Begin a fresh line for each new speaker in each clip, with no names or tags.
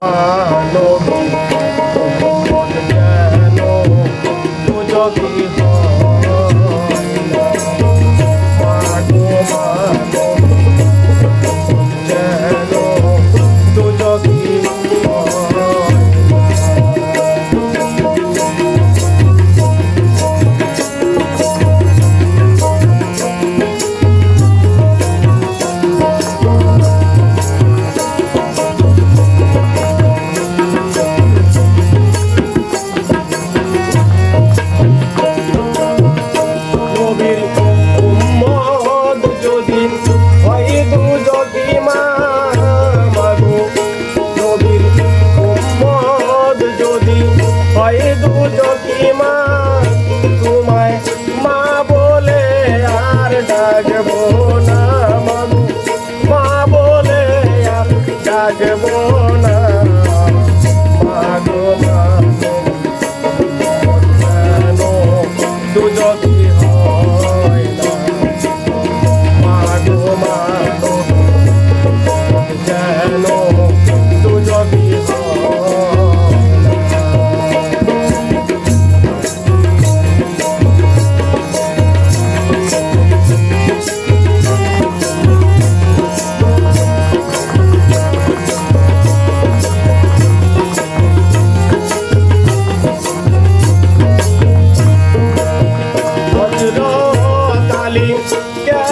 Hallelujah. রাখবো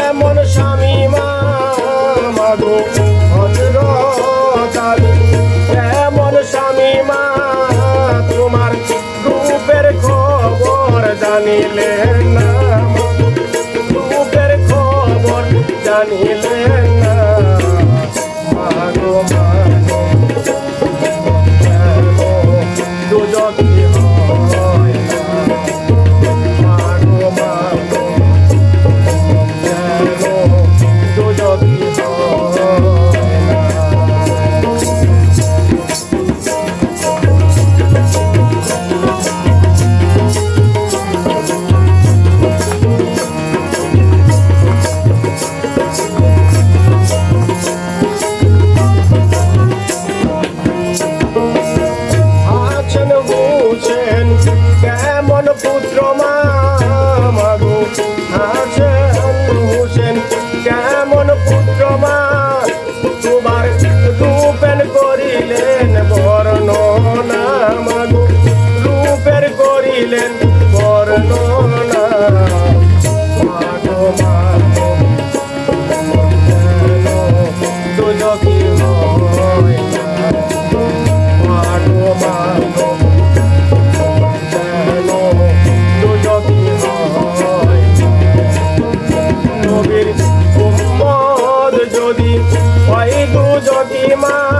এমন স্বামী মা? মাগো হজরত আলী এমন স্বামী মা? তোমার রূপের খবর জানিলেন না খবর জানিলেন দুজন wanna. જોગી માં